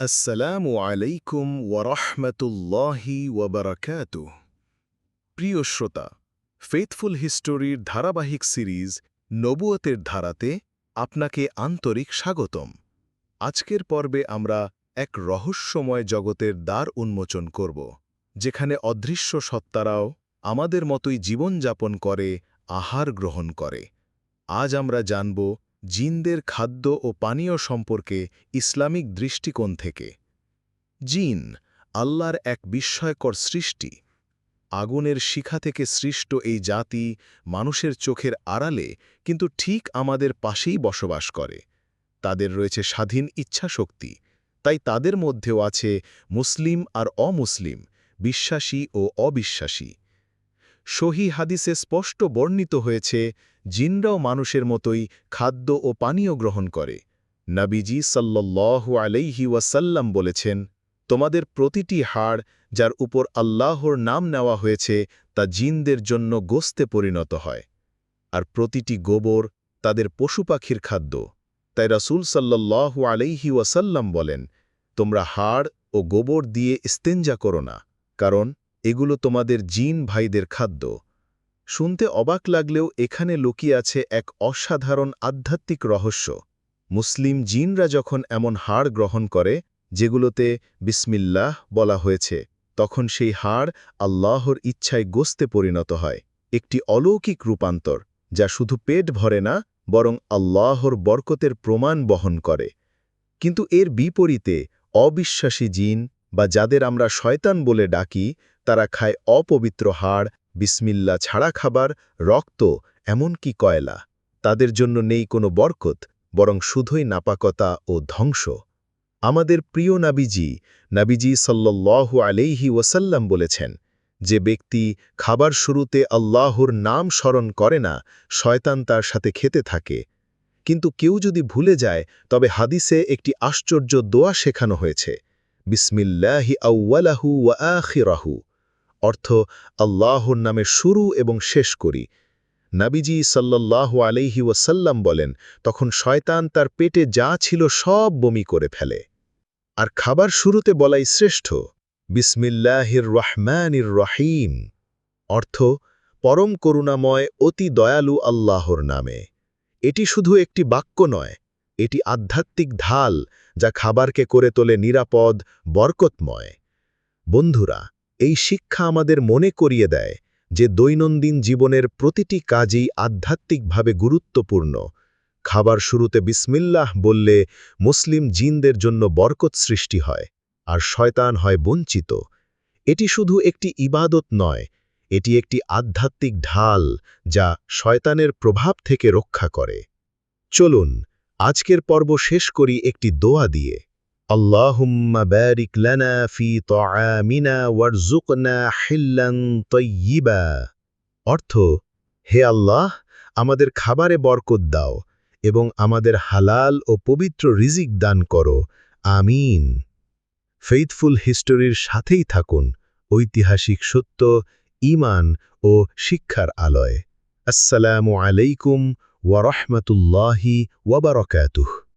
আসসালামু আলাইকুম ওয়ারহমতুল্লাহি ওয়াবারাকাতু। প্রিয় শ্রোতা ফেথফুল হিস্টোরির ধারাবাহিক সিরিজ নবুয়তের ধারাতে আপনাকে আন্তরিক স্বাগতম। আজকের পর্বে আমরা এক রহস্যময় জগতের দ্বার উন্মোচন করব, যেখানে অদৃশ্য সত্তারাও আমাদের মতোই জীবনযাপন করে, আহার গ্রহণ করে। আজ আমরা জানব জিনদের খাদ্য ও পানীয় সম্পর্কে ইসলামিক দৃষ্টিকোণ থেকে। জিন আল্লাহর এক বিস্ময়কর সৃষ্টি। আগুনের শিখা থেকে সৃষ্ট এই জাতি মানুষের চোখের আড়ালে কিন্তু ঠিক আমাদের পাশেই বসবাস করে। তাদের রয়েছে স্বাধীন ইচ্ছাশক্তি। তাই তাদের মধ্যেও আছে মুসলিম আর অমুসলিম, বিশ্বাসী ও অবিশ্বাসী। সহি হাদিসে স্পষ্ট বর্ণিত হয়েছে, জিনরাও মানুষের মতোই খাদ্য ও পানীয় গ্রহণ করে। নাবিজি সাল্লু আলাইহি ওয়াসাল্লাম বলেছেন, তোমাদের প্রতিটি হাড় যার উপর আল্লাহর নাম নেওয়া হয়েছে, তা জিনদের জন্য গোস্তে পরিণত হয়। আর প্রতিটি গোবর তাদের পশু পাখির খাদ্য। তাই রাসুল সাল্লাহু আলাইহি ওয়াসাল্লাম বলেন, তোমরা হাড় ও গোবর দিয়ে ইস্তেঞ্জা করো না, কারণ এগুলো তোমাদের জিন ভাইদের খাদ্য। শুনতে অবাক লাগলেও এখানে লুকিয়ে আছে এক অসাধারণ আধ্যাত্মিক রহস্য। মুসলিম জিনরা যখন এমন হাড় গ্রহণ করে, যেগুলোতে বিসমিল্লাহ বলা হয়েছে, তখন সেই হাড় আল্লাহর ইচ্ছায় গোস্তে পরিণত হয়। একটি অলৌকিক রূপান্তর, যা শুধু পেট ভরে না, বরং আল্লাহর বরকতের প্রমাণ বহন করে। কিন্তু এর বিপরীতে অবিশ্বাসী জিন বা যাদের আমরা শয়তান বলে ডাকি, তারা খায় অপবিত্র হাড়, বিসমিল্লা ছাড়া খাবার, রক্ত, এমনকি কয়লা। তাদের জন্য নেই কোনো বরকত, বরং শুধুই নাপাকতা ও ধ্বংস। আমাদের প্রিয় নাবিজি নাবিজি সাল্লু আলাইহি ওয়াসাল্লাম বলেছেন, যে ব্যক্তি খাবার শুরুতে আল্লাহর নাম স্মরণ করে না, শয়তান তার সাথে খেতে থাকে। কিন্তু কেউ যদি ভুলে যায়, তবে হাদিসে একটি আশ্চর্য দোয়া শেখানো হয়েছে। বিসমিল্লাহি আউ্লাহু ওয়া আখিরাহু। অর্থ, আল্লাহর নামে শুরু এবং শেষ করি। নাবিজি সাল্লাহ আলাইহি ওয়াসাল্লাম বলেন, তখন শয়তান তার পেটে যা ছিল সব বমি করে ফেলে। আর খাবার শুরুতে বলাই শ্রেষ্ঠ, বিসমিল্লাহির রহমানির রহিম। অর্থ, পরম করুণাময় অতি দয়ালু আল্লাহর নামে। এটি শুধু একটি বাক্য নয় এটি আধ্যাত্মিক ঢাল যা খাবারকে করে তোলে নিরাপদ, বরকতময়। বন্ধুরা, এই শিক্ষা আমাদের মনে করিয়ে দেয় যে দৈনন্দিন জীবনের প্রতিটি কাজই আধ্যাত্মিকভাবে গুরুত্বপূর্ণ। খাবার শুরুতে বিসমিল্লাহ বললে মুসলিম জিনদের জন্য বরকত সৃষ্টি হয়, আর শয়তান হয় বঞ্চিত। এটি শুধু একটি ইবাদত নয়, এটি একটি আধ্যাত্মিক ঢাল যা শয়তানের প্রভাব থেকে রক্ষা করে। চলুন আজকের পর্ব শেষ করি একটি দোয়া দিয়ে। আল্লাহুম্মা বারিক লানা ফি তাআমিনা ওয়ারযুকনা হিল্লান তাইয়িবা। অর্থ, হে আল্লাহ, আমাদের খাবারে বরকত দাও এবং আমাদের হালাল ও পবিত্র রিজিক দান করো। আমিন। ফেইথফুল হিস্টোরির সাথেই থাকুন ঐতিহাসিক সত্য ইমান ও শিক্ষার আলয়। আসসালামু আলাইকুম ওয়ারহমতুল্লাহি ওয়াবারকাতুহ